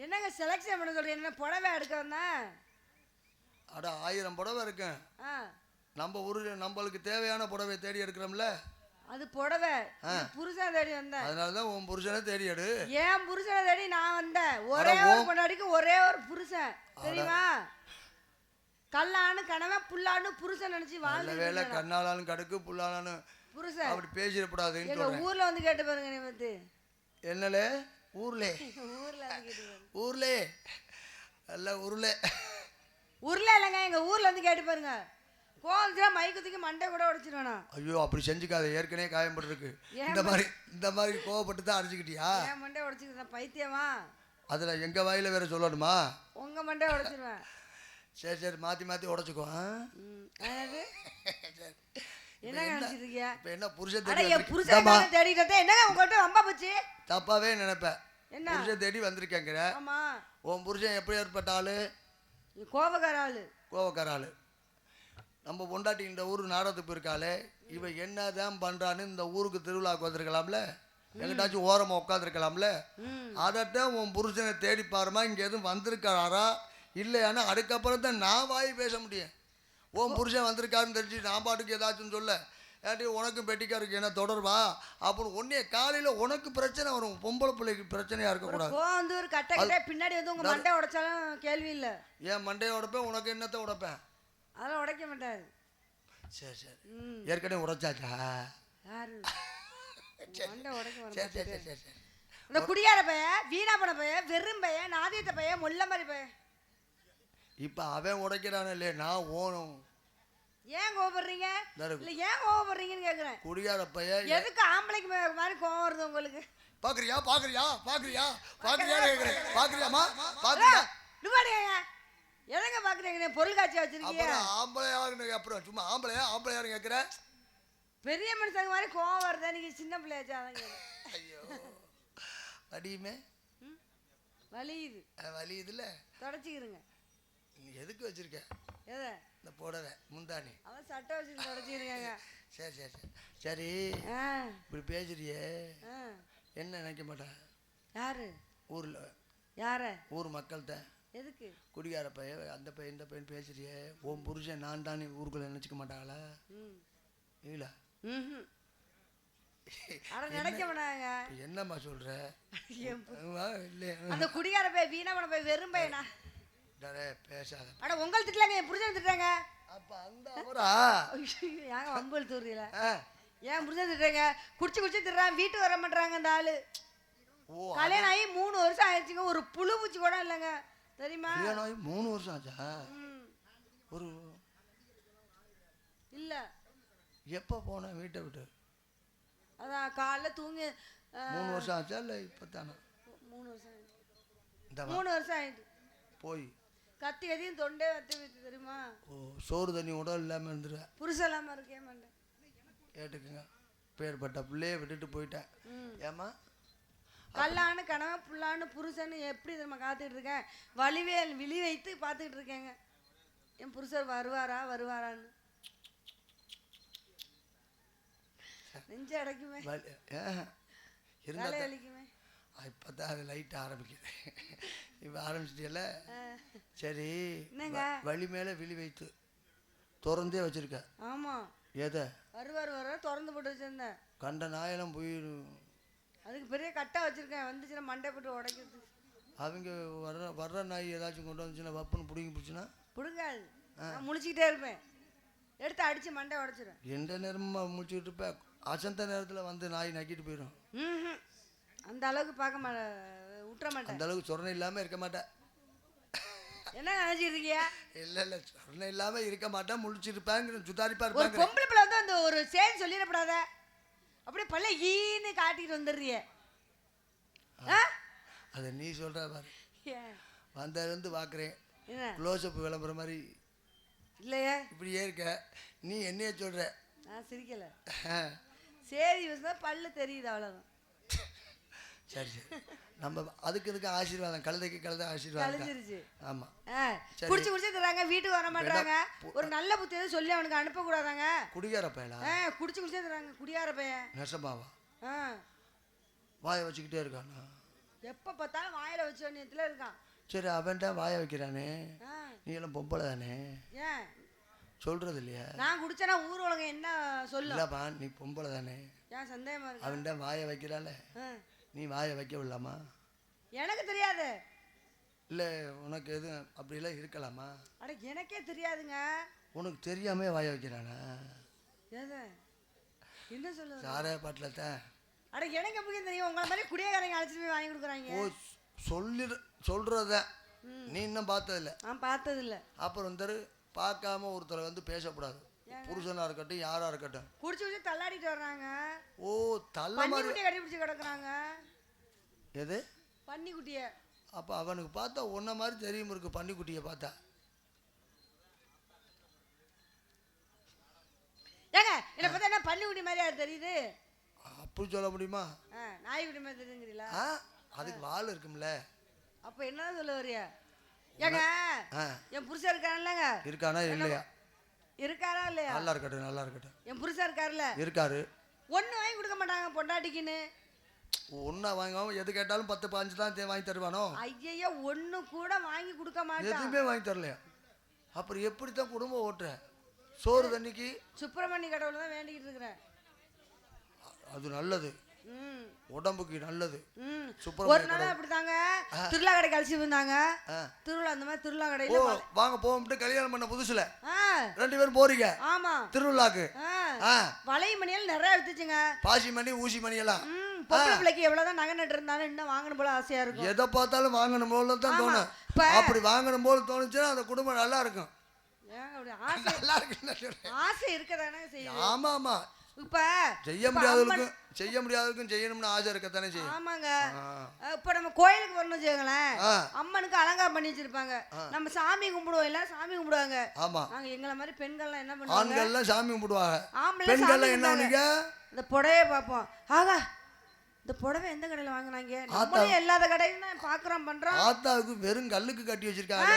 என்னங்க செலக்ஷன் பண்ண சொல்றீங்க? என்ன புடவை எடுக்க வந்தேன் அட ஆயிரம் புடவை இருக்கேன் ஆ. நம்ம ஊரில் நம்மளுக்கு தேவையான புடவை தேடி எடுக்கிறோம்ல? அது புடவை. புருஷன் தேடி வந்தேன் அதனால தான் உன் புருஷனை தேடி எடு. ஏன் புருஷனை தேடி நான் வந்தேன் ஒரே ஒரு பொண்டாடிக்கு ஒரே ஒரு புருஷன். தெரியுமா? கல்லான்னு கணவன் புல்லான்னு புருஷன் நினைச்சு வாழ்ந்து வேலை கண்ணாலாலும் கடுக்கு புல்லாலாலும் புருஷன். அப்படி பேசிடக்கூடாதுன்னு எங்க ஊர்ல வந்து கேட்டு பாருங்க நீ வந்து. என்னலே? ஊர்லே. ஊர்ல நல்ல ஊர்லே. ஊர்ல இல்லைங்க எங்க ஊர்ல வந்து கேட்டு பாருங்க. கோவம் மைக்கத்துக்கு மண்டை கூட உடைச்சிருவேனா? ஐயோ அப்படி செஞ்சுக்காத. ஏற்கனவே காயப்பட்டிருக்கு இந்த மாதிரி இந்த மாதிரி கோவப்பட்டு தான் அடிச்சுக்கிட்டியா? என் மண்டை உடைச்சிக்கிறேன் பைத்தியமா? அதில் எங்கள் வாயில வேற சொல்லணுமா? உங்க மண்டை உடைச்சிருவேன். சரி சரி மாற்றி மாற்றி உடச்சிக்கோ என்ன புருஷன் என் புருஷன் வந்தேன். என்னங்க உங்கள்கிட்ட வம்பா போச்சு? தப்பாவே நினைப்பேன். என்ன? புருஷன் தேடி வந்திருக்கேங்கிற. ஆமா. உன் புருஷன் எப்படி ஏற்பட்ட ஆளு கோபக்கார ஆளு கோவக்கார ஆளு நம்ம பொண்டாட்டி இந்த ஊர் நாடகத்துக்கு போயிருக்காளே இவன் என்னதான் பண்றான்னு இந்த ஊருக்கு திருவிழாவுக்கு வந்திருக்கலாம்ல? எங்கிட்டாச்சும் ஓரமாக உட்காந்துருக்கலாம்ல அதைத்தான் உன் புருஷனை தேடி பாருமா இங்கே எதுவும் வந்திருக்காரா? இல்லையானா அதுக்கப்புறம் தான் நான் வாய் பேச முடியும். உன் புருஷன் வந்திருக்காருன்னு தெரிஞ்சு நான் பாட்டுக்கு ஏதாச்சும் சொல்ல. ஏன்டி உனக்கும் பெட்டிக்காருக்கு என்ன தொடர்பா? அப்புறம் உன்னைய காலையில் உனக்கு பிரச்சனை வரும். பொம்பளை பிள்ளைக்கு பிரச்சனையாக இருக்கக்கூடாது. வந்து ஒரு கட்ட பின்னாடி வந்து உங்க மண்டை உடைச்சாலும் கேள்வி இல்ல. ஏன் மண்டையை உடைப்பேன் உனக்கு என்னத்தை உடைப்பேன்? அதெல்லாம் உடைக்க மாட்டாரு. சரி சரி. ஏற்கனவே உடைச்சாச்சா? யாரு? சரி சரி சரி சரி இந்த குடியார பைய வீணா போன பைய வெறும் பைய நாதியத்த பைய முள்ள மாதிரி பைய. இப்போ அவன் உடைக்கிறானே இல்லையே? நான் ஓணும். ஏன் இருக்கு. இல்ல ஏன் கோவப்படுறீங்கன்னு கேக்குறேன். குடியார பையன் எதுக்கு ஆம்பளைக்கு மாதிரி கோவம் வருது உங்களுக்கு? பாக்குறியா? பாக்குறியா? பாக்குறியா? பாக்குறியா கேக்குறேன். பாக்குறியாமா பாக்குறியா? நிப்பாடுங்க எதங்க பாக்குறீங்க? பொருள் காட்சி வச்சிருக்கீங்க ஆம்பளையா அப்புறம் சும்மா ஆம்பளையா? ஆம்பளையாரு கேக்குற பெரிய மனுஷங்க மாதிரி கோவம் வருதா? நீங்க சின்ன பிள்ளையாச்சா அதான் கேக்குறேன். ஐயோ. வடியுமே? வலியுது. அஹ் வலி இதுல தொடச்சிக்கிறங்க நீ எதுக்கு வச்சிருக்க? எதை? இந்த புடவை முந்தானி அவன் சட்டை வச்சுட்டு தொடச்சிக்கிறங்க சரி சரி சரி. சரி இப்படி பேசுறியே. என்ன நினைக்க மாட்டேன் யாரு? ஊர்ல. யார? ஊர் மக்கள்கிட்ட எதுக்கு? குடிகார பையன் அந்த பையன் இந்த பையன் பேசுறியே. உன் புருஷன் நான் தான் ஊருக்குள்ள நினைச்சுக்க மாட்டாங்களா இல்ல. என்னம்மா சொல்ற? இல்லையா? அந்த குடியார போய் வீணா போய் வெறும் பையனா? டேய், பேசாத. அட உங்களை திட்டலாங்க என் புருஷன் திட்டுறாங்க. அப்ப அந்த அவரா ஏங்க வம்பு தூரியல ஏன் புருஷன் திட்டுறாங்க. குடிச்சு குடிச்சு திட்டுறான். வீட்டுக்கு வர மாட்டாங்க அந்த ஆளு. கல்யாணம் ஆகி மூணு வருஷம் ஆயிடுச்சுங்க. ஒரு புழு பூச்சி கூட இல்லைங்க. தெரியுமா? கல்யாணம் ஆகி மூணு வருஷம் ஆச்சா? ஒரு இல்ல. எப்போ போனேன் வீட்டை விட்டு? அதான் காலைல தூங்கி மூணு வருஷம் ஆச்சா இல்லை இப்போ தானே மூணு வருஷம் மூணு வருஷம் ஆயிடுச்சு. போய். கத்தி கத்தியும் தொண்டே வத்தி வச்சு தெரியுமா? ஓ சோறு தண்ணி கூட இல்லாமல் இருந்துருவேன் புருஷன் இல்லாம இருக்கே மாட்டேன்? கேட்டுக்குங்க. பேர்பட்ட பிள்ளைய விட்டுட்டு போயிட்டேன். ஏமா கல்லான்னு கணவன் புல்லான்னு புருஷன்னு எப்படி நம்ம காத்துக்கிட்டு இருக்கேன்? வலிவேல் விழி வைத்து பார்த்துக்கிட்டு இருக்கேங்க. என் புருஷர் வருவாரா வருவாரான்னு. நெஞ்சு அடைக்குமே. வலி ஏ தலை இருந்தால் வலிக்குமே. இப்போ தான் அது லைட் ஆரம்பிக்குது. இப்போ ஆரம்பிச்சிட்டியல சரி என்னங்க? வ- வலி மேலே விழி வைத்து திறந்தே வச்சிருக்க. ஆமா. எதை? வருவார் வருவார் திறந்து போட்டு வச்சிருந்தேன். கண்ட நாயெல்லாம் போய் அதுக்கு பெரிய கட்டை வச்சிருக்கேன். வந்துச்சுன்னா மண்டை போட்டு உடைக்கிறது. அவங்க வர்ற வர்ற நாய் ஏதாச்சும் கொண்டு வந்துச்சுன்னா வப்புன்னு பிடிங்கி பிடிச்சுன்னா? பிடுங்காது நான் முழிச்சுக்கிட்டே இருப்பேன். எடுத்து அடிச்சு மண்டை உடைச்சிடும் எந்த நேரமும் முடிச்சுட்டு இருப்பேன் அசந்த நேரத்தில் வந்து நாய் நக்கிட்டு போயிடும் அந்த அளவுக்கு பார்க்க மாட்டேன் விட்டுற மாட்டேன் அந்த அளவுக்கு சொரணை இல்லாமல் இருக்க மாட்டேன். என்ன நினைச்சிட்டு இருக்கியா இல்லை இல்லை சொரணை இல்லாமல் இருக்க மாட்டேன். முழிச்சிருப்பேன் சுதாரிப்பா இருப்பாங்க பொம்பளை பிள்ளை வந்து அந்த ஒரு செய்தி சொல்லிடப்படாத. அப்படியே பல்ல ஈன்னு காட்டிட்டு வந்துடுறிய? அதை நீ சொல்கிற பாரு? வந்ததுலேருந்து பார்க்குறேன். என்ன? க்ளோஸ்அப் விளம்பர மாதிரி. இல்லையே. இப்படியே இருக்க. நீ என்னைய சொல்கிற நான் சிரிக்கல. சரி பல்லு தெரியுது அவ்வளவுதான். சரி சரி. நம்ம அதுக்கு இதுக்கு ஆசீர்வாதம் கழுதைக்கு கழுதை ஆசீர்வாதம். தான். கழிஞ்சிருச்சு ஆமாம் ஆ, குடிச்சு குடிச்சு தர்றாங்க வீட்டுக்கு வர மாட்டாங்க ஒரு நல்ல புத்தி எதுவும் சொல்லி அவனுக்கு அனுப்ப கூடாதாங்க குடிகார பயலா ஆ, குடிச்சு குடிச்சே தர்றாங்க குடியார பையன். நெசமாவா? ஆ. வாயை வச்சுக்கிட்டே இருக்கானா? எப்ப பார்த்தாலும் வாயில வச்ச வேண்டியத்துல இருக்கான். சரி அவன்கிட்ட வாய வைக்கிறானே. ஆ, நீ எல்லாம் பொம்பளை தானே? ஏன்? சொல்றது இல்லையா நான் குடிச்சேன்னா ஊர் உலகம் என்ன இல்லப்பா நீ பொம்பளை தானே? ஏன் சந்தேகமா இருக்கு? அவன்கிட்ட வாய வைக்கிறாள. ஆ, நீ வாய வைக்க விடலாமா? எனக்கு தெரியாது. இல்லை உனக்கு எதுவும் அப்படிலாம் இருக்கலாமா? அட எனக்கே தெரியாதுங்க. உனக்கு தெரியாமே வாய வைக்கிறானா? என்ன சொல்லுது சாராய பாட்டில் தான் அட எனக்கு எப்படி தெரியும்? உங்களை மாதிரி குடியேக்காரங்க அழைச்சிட்டு போய் வாங்கி கொடுக்குறாங்க. ஓ சொல்லி சொல்கிறத நீ இன்னும் பார்த்ததில்ல. நான் பார்த்தது இல்ல அப்புறம் வந்து பார்க்காம ஒருத்தரை வந்து பேசக்கூடாது. புருஷனாக இருக்கட்டும் யாராக இருக்கட்டும். குடிச்சு குடிச்சு தள்ளாடிட்டு வர்றாங்க. ஓ தள்ள மாதிரி கட்டி பிடிச்சி கிடக்குறாங்க. எது? பன்னி குட்டியை. அப்போ அவனுக்கு பார்த்தா உன்ன மாதிரி தெரியும் இருக்கு பன்னிக்குட்டியை பார்த்தா. ஏங்க என்னை பார்த்தா என்ன பன்னி குட்டி மாதிரியா தெரியுது? அப்படி சொல்ல முடியுமா? ஆ, நாய் குட்டி மாதிரி தெரியுங்கிறீங்களா அதுக்கு வால் இருக்கும்ல. அப்போ என்னதான் சொல்ல வரியா ஏங்க என் புருஷன் இருக்காருல்லங்க இருக்கானா இல்லையா? இருக்காரா இல்லையா? நல்லா இருக்கட்டும் நல்லா இருக்கட்டும். என் புருஷன் இருக்காருல்ல? இருக்காரு. ஒண்ணு வாங்கி கொடுக்க மாட்டாங்க பொண்டாட்டிக்குன்னு. ஒன்றா வாங்காம எது கேட்டாலும் பத்து பாஞ்சு தான் வாங்கி தருவானோ? ஐயையோ ஒண்ணு கூட வாங்கி கொடுக்க மாட்டான். எதுவுமே வாங்கி தரலையா? அப்புறம் எப்படி தான் குடும்பம் ஓட்டுற? சோறு தண்ணிக்கு? சுப்பிரமணிய கடவுளை தான் வேண்டிக்கிட்டு இருக்கிறேன் அது நல்லது. உடம்புக்கு நல்லது. ஒரு நாள் அப்படிதாங்க. திருவிழா கடைக்கு அழைச்சி வந்தாங்க. திருவிழா அந்த மாதிரி திருவிழா கடையில வாங்க போகும்ட்டு கல்யாணம் பண்ண புதுசுல. ரெண்டு பேரும் போறீங்க. ஆமா. திருவிழாக்கு. வலை மணியால் நிறைய வித்துச்சுங்க. பாசி மணி ஊசி மணி எல்லாம் பொம்பளை பிள்ளைக்கு எவ்வளவுதான் நகை நட்டு இருந்தாலும் இன்னும் வாங்கணும் போல ஆசையா இருக்கும். எதை பார்த்தாலும் வாங்கணும் போல தான். தோணும். அப்படி வாங்கணும் போல தோணுச்சுன்னா அந்த குடும்பம் நல்லா இருக்கும். நல்லா சொல்றேன். ஆசை இருக்கதானே செய்யுது. ஆமா ஆமா. இப்ப செய்ய முடியாதவருக்கும் செய்ய முடியாதவருக்கும் செய்யணும்னு ஆசை இருக்கத்தானே செய்யும். ஆமாங்க. இப்ப நம்ம கோயிலுக்கு வரணும் வச்சுக்கோங்களேன். ஆ. அம்மனுக்கு அலங்காரம் பண்ணி வச்சிருப்பாங்க. நம்ம சாமி கும்பிடுவோம் எல்லாம் சாமி கும்பிடுவாங்க. ஆமா. நாங்க எங்களை மாதிரி பெண்கள்லாம் என்ன பண்ணுவாங்க? ஆண்கள்லாம் சாமி கும்பிடுவாங்க. ஆம்பளை பெண்கள்லாம் என்ன பண்ணீங்க இந்த புடவைய பார்ப்போம். ஆகா இந்த புடவை எந்த கடையில வாங்குனாங்க? நம்மளே எல்லாத கடையும் தான் பாக்குறோம் பண்றோம். ஆத்தாவுக்கு வெறும் கல்லுக்கு கட்டி வச்சிருக்காங்க.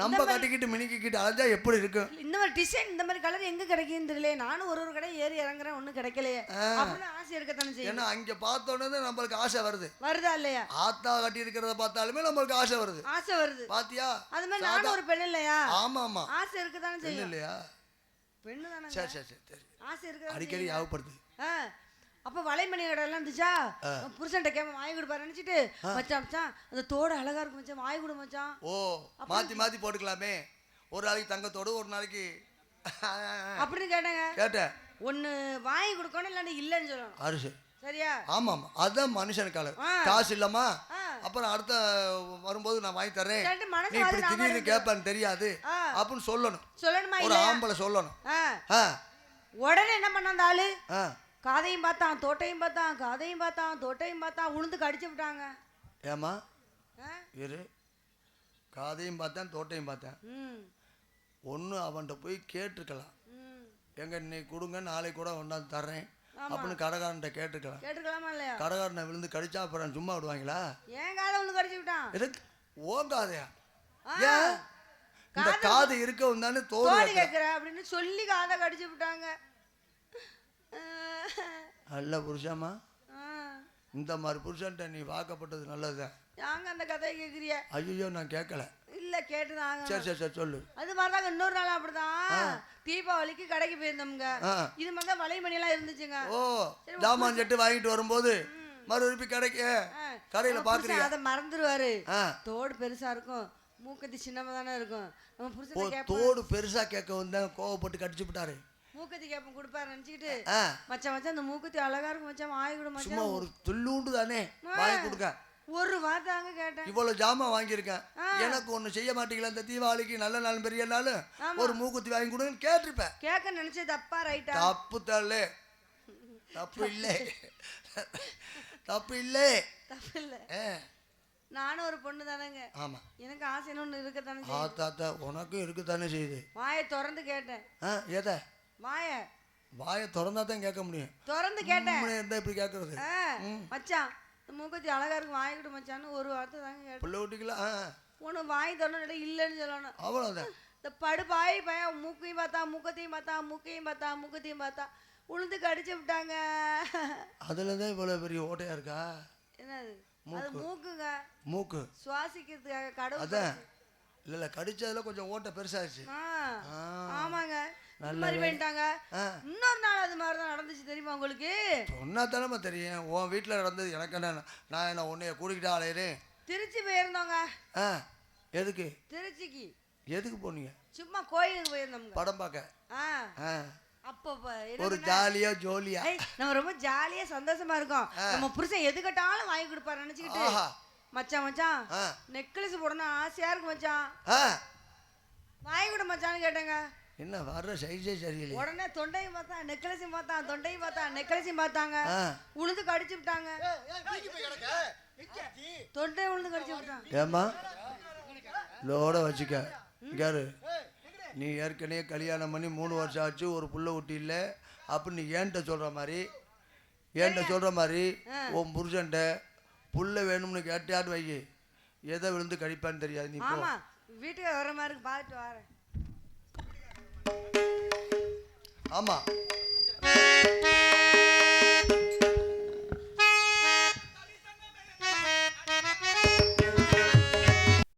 நம்ம கட்டிக்கிட்டு மினிக்கிட்டு அலைஞ்சா எப்படி இருக்கும்? இந்த மாதிரி டிசைன் இந்த மாதிரி கலர் எங்க கிடைக்குன்னு தெரியல நானும் ஒரு ஒரு கடை ஏறி இறங்குறேன் ஒண்ணும் கிடைக்கலையே. அப்படின்னு ஆசை இருக்கத்தானே செய்யும் ஏன்னா அங்க பார்த்தோன்னே நம்மளுக்கு ஆசை வருது. வருதா இல்லையா? ஆத்தா கட்டி இருக்கிறத பார்த்தாலுமே நம்மளுக்கு ஆசை வருது. ஆசை வருது. பாத்தியா? அது மாதிரி நானும் ஒரு பெண் இல்லையா? ஆமா ஆமா ஆசை இருக்கத்தானே என்ன செய்யும். இல்லையா? பெண்ணு தானே சரி சரி சரி ஆசை இருக்கதான் அடிக்கடி செய்யும். அப்ப வலைமணி கடை எல்லாம் இருந்துச்சா புருஷன்ட்ட கேம வாங்கி கொடுப்பாரு நினைச்சிட்டு மச்சான் மச்சான் அந்த தோடு அழகா இருக்கும் மச்சான் வாங்கி கொடு மச்சான். ஓ மாத்தி மாத்தி போட்டுக்கலாமே. ஒரு நாளைக்கு தங்கத்தோடு ஒரு நாளைக்கு அப்படின்னு கேட்டேங்க. கேட்டேன். ஒண்ணு வாங்கி கொடுக்கணும் இல்லாட்டி இல்லைன்னு சொல்லணும். அரிசி சரியா? ஆமா ஆமா அதுதான் மனுஷனுக்கு அளவு ஆ. காசு இல்லம்மா. ஆ. அப்புறம் அடுத்த வரும்போது நான் வாங்கி மனசு நீ இப்படி திடீர்னு கேட்பேன்னு தெரியாது. அப்படின்னு சொல்லணும். சொல்லணுமா ஒரு ஆம்பளை சொல்லணும். உடனே என்ன பண்ண அந்த ஆளு? காதையும் பார்த்தான் தோட்டையும் பார்த்தான் காதையும் பார்த்தான் தோட்டையும் பார்த்தான் உளுந்து கடிச்சு விட்டாங்க. ஏம்மா? ஆ? இரு. காதையும் பார்த்தேன் தோட்டையும் பார்த்தேன். ஒன்று அவன்கிட்ட போய் கேட்டிருக்கலாம். எங்க இன்னைக்கு கொடுங்க நாளைக்கு கூட கொண்டாந்து தர்றேன். அப்படின்னு கடைக்காரன்ட்ட கேட்டிருக்கலாம். கேட்டுக்கலாமா இல்லையா? கடைக்காரனை விழுந்து கடிச்சா அப்புறம் சும்மா விடுவாங்களா? ஏன் காதை உளுந்து கடிச்சு விட்டான்? எதுக்கு ஓங்காதையா ஆ. ஏன்? இந்த காது இருக்கவும் தானே தோடு. கேட்குற அப்படின்னு சொல்லி காதை கடிச்சு விட்டாங்க. நல்ல புருஷம்மா. ஆ. இந்த மாதிரி புருஷன்ட்ட நீ வாக்கப்பட்டது நல்லதுதான் யாங்க அந்த கதையை கேட்குறிய ஐயோ நான் கேட்கல இல்ல கேட்டுதாங்க சரி சரி சரி சொல்லு. அது மாதிரிதாங்க இன்னொரு நாள் அப்படிதான். தீபாவளிக்கு கடைக்கு போயிருந்தோம்ங்க. இது மாதிரி தான் வலைமணி எல்லாம் இருந்துச்சுங்க. ஓ ஜாமான் செட்டு வாங்கிட்டு வரும்போது மறுபடி கடைக்கு கடையில் புருஷன் அதை மறந்துடுவாரு தோடு பெருசா இருக்கும். மூக்கத்தி சின்னமா தானே இருக்கும். நம்ம புருஷன் தோடு பெருசா கேட்க வந்தேன். கோவப்பட்டு கடிச்சு விட்டாரு. மூக்கத்தி கேப்பம் கொடுப்பாரு நினைச்சுக்கிட்டு ஆ. மச்சான் மச்சான் அந்த மூக்கத்தி அழகா இருக்கும் மச்சான் வாங்கி கொடு சும்மா மச்சான் ஒரு துள்ளூண்டு தானே வாங்கி கொடுக்க. ஒரு வார்த்தாங்க கேட்டேன். இவ்வளவு ஜாமான் வாங்கியிருக்கேன். எனக்கு ஒண்ணு செய்ய மாட்டீங்களா இந்த தீபாவளிக்கு? நல்ல நாள் பெரிய நாள் ஒரு மூக்குத்தி வாங்கி கொடுங்கன்னு கேட்டிருப்பேன். கேட்க நினைச்சது தப்பா ரைட்டா? தப்பு தள்ளு தப்பு இல்லை. தப்பு இல்லை. தப்பு இல்ல. ஆ, நானும் ஒரு பொண்ணு தானேங்க. ஆமா. எனக்கு ஆசைன்னு ஒண்ணு இருக்கத்தானே செய்யும். ஆத்தாத்தா உனக்கும் இருக்குதானே செய்யுது. வாயை திறந்து கேட்டேன். ஆ எதை? வாய. வாயை திறந்தா தான் கேட்க முடியும். திறந்து கேட்டேன். இருந்தா இப்படி கேட்கறது. மச்சான் மூக்கத்தி அழகா இருக்கு வாங்கிட்டு மச்சான்னு ஒரு வார்த்தை தாங்க கேட்டேன். பிள்ளை குட்டிக்கலாம் ஆ உனக்கு வாங்கி தரணும் இல்லைன்னு சொல்லணும். அவ்வளோதான் இந்த படுபாய் பையன் மூக்கையும் பார்த்தா மூக்கத்தையும் பார்த்தா மூக்கையும் பார்த்தா மூக்கத்தையும் பார்த்தா உளுந்து கடிச்சு விட்டாங்க. அதில் தான் இவ்வளோ பெரிய ஓட்டையா இருக்கா? என்னது? அது மூக்குங்க. மூக்கு. சுவாசிக்கிறதுக்காக கடவுள் அதான். இல்லை இல்லை கடிச்சதுல கொஞ்சம் ஓட்டை பெருசாச்சு. ஆமாங்க. இந்த மாதிரி பண்ணிட்டாங்க. இன்னொரு நாள் அது மாதிரி தான் நடந்துச்சு தெரியுமா உங்களுக்கு? சொன்னா தானே தெரியும். உன் வீட்டில் நடந்தது எனக்கு என்ன நான் என்ன உன்னைய கூட்டிக்கிட்டா அலையிறேன்? திருச்சி போயிருந்தோங்க. ஆ எதுக்கு? திருச்சிக்கு. எதுக்கு போனீங்க? சும்மா கோயிலுக்கு போயிருந்தோம்ங்க. படம் பார்க்க. ஆ. ஒரு ஜாலியா ஜோலியா. நம்ம ரொம்ப ஜாலியா சந்தோஷமா இருக்கோம். நம்ம புருஷன் எது கேட்டாலும் வாங்கி கொடுப்பாரு நினைச்சுக்கிட்டு. மச்சான் மச்சான் நெக்லஸ் போடணும் ஆசையா இருக்கு மச்சான். வாங்கி கொடு மச்சான்னு கேட்டேங்க. என்ன வர்ற சைஸே சரியில்லை உடனே தொண்டையும் பார்த்தா நெக்லஸையும் பார்த்தான் தொண்டையும் பார்த்தா நெக்லஸையும் பார்த்தாங்க. ஆ. உளுந்து கடிச்சு விட்டாங்க. தொண்டை உளுந்து கடிச்சு விட்டான். ஏம்மா? லோட வச்சுக்க. இங்காரு நீ ஏற்கனவே கல்யாணம் பண்ணி மூணு வருஷம் ஆச்சு ஒரு புள்ள ஊட்டி இல்லை. அப்படின்னு ஏன்ட்ட சொல்கிற மாதிரி? ஏன்ட்ட சொல்கிற மாதிரி? உன் புருஷன்ட்ட புள்ள வேணும்னு கேட்டியான்னு வை எதை விழுந்து கழிப்பான்னு தெரியாது நீ வீட்டுக்கு வர மாதிரி பார்த்துட்டு வரேன். ஆமாம்